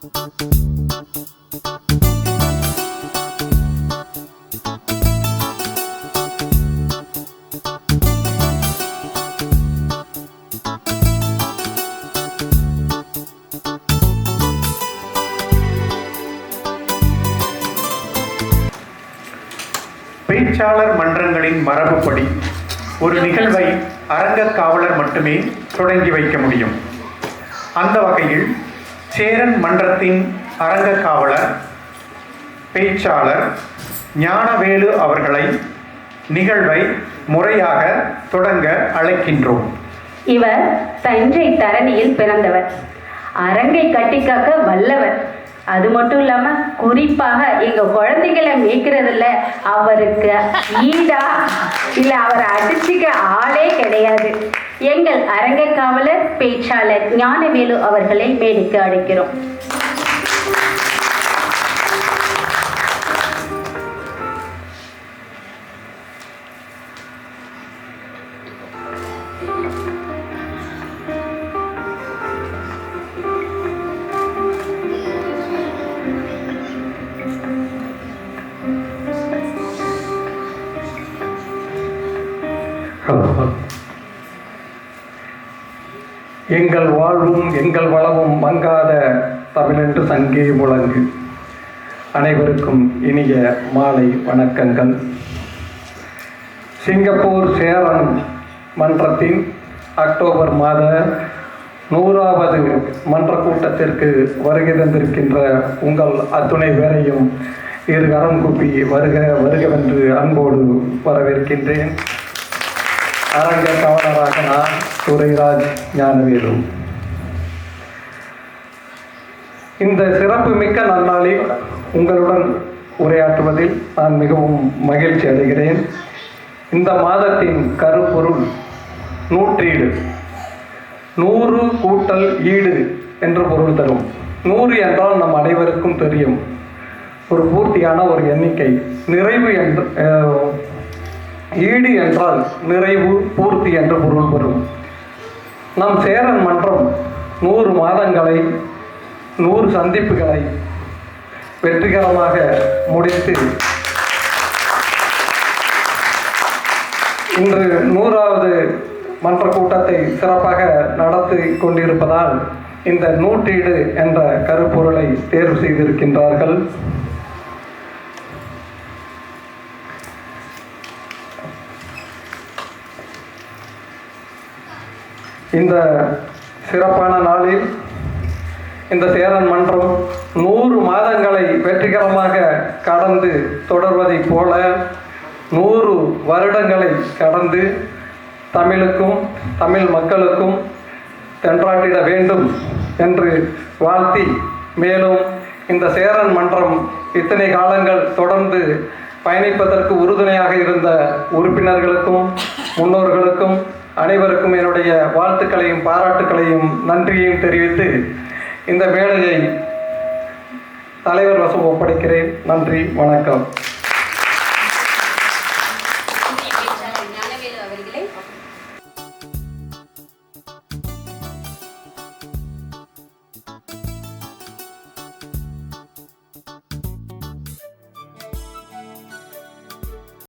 பேச்சாளர் மன்றங்களின் மரபுப்படி ஒரு நிகழ்வை அரங்க காவலர் மட்டுமே தொடங்கி வைக்க முடியும். அந்த வகையில் சேரன் மன்றத்தின் அரங்க காவலர் பேச்சாளர் ஞானவேலு அவர்களை நிகழ்வை முறையாக தொடங்க அழைக்கின்றோம். இவர் தஞ்சை தரணியில் பிறந்தவர். அரங்கை கட்டிக்காக்க வல்லவர். அது மட்டும் இல்லாம குறிப்பாக எங்க குழந்தைகளை மேய்க்கிறதுல அவருக்கு ஈடா இல்ல அவரை அடிச்சுக்க ஆளே கிடையாது. எங்கள் அரங்க காவலர் பேச்சாளர் ஞானவேலு அவர்களை மேடைக்கு அழைக்கிறோம். எங்கள் வாழ்வும் எங்கள் வளமும் மங்காத தமிழென்று சங்கே முழங்கு. அனைவருக்கும் இனிய மாலை வணக்கங்கள். சிங்கப்பூர் சேரன் மன்றத்தின் அக்டோபர் மாத நூறாவது மன்ற கூட்டத்திற்கு வருகை தந்திருக்கின்ற உங்கள் அத்துணை பேரையும் இரு கரம் கூப்பி வருக வருகவென்று அன்போடு வரவேற்கின்றேன். அரங்க காவலராக நான் துரைராஜ் ஞானவேலு இந்த சிறப்பு மிக்க நன்னாளில் உங்களுடன் உரையாற்றுவதில் நான் மிகவும் மகிழ்ச்சி அடைகிறேன். இந்த மாதத்தின் கருப்பொருள் நூற்றீடு. நூறு கூட்டல் ஈடு என்று பொருள் தரும். நூறு என்றால் நம் அனைவருக்கும் தெரியும். ஒரு பூர்த்தியான ஒரு எண்ணிக்கை. நிறைவு என்று ஈடு என்றால் நிறைவு பூர்த்தி என்று பொருள் பெறும் நம் சேரன் மன்றம் நூறு மாதங்களை நூறு சந்திப்புகளை வெற்றிகரமாக முடித்து இன்று நூறாவது மன்ற கூட்டத்தை சிறப்பாக நடத்தி கொண்டிருப்பதால் இந்த நூற்றீடு என்ற கருப்பொருளை தேர்வு செய்திருக்கின்றார்கள். இந்த சிறப்பான நாளில் இந்த சேரன் மன்றம் நூறு மாதங்களை வெற்றிகரமாக கடந்து தொடர்வதைப் போல நூறு வருடங்களை கடந்து தமிழுக்கும் தமிழ் மக்களுக்கும் தென்றாட்டிட வேண்டும் என்று வாழ்த்தி மேலும் இந்த சேரன் மன்றம் இத்தனை காலங்கள் தொடர்ந்து பயணிப்பதற்கு உறுதுணையாக இருந்த உறுப்பினர்களுக்கும் முன்னோர்களுக்கும் அனைவருக்கும் என்னுடைய வாழ்த்துக்களையும் பாராட்டுக்களையும் நன்றியையும் தெரிவித்து இந்த மேடையை தலைவர் வசம் ஒப்படைக்கிறேன். நன்றி வணக்கம்.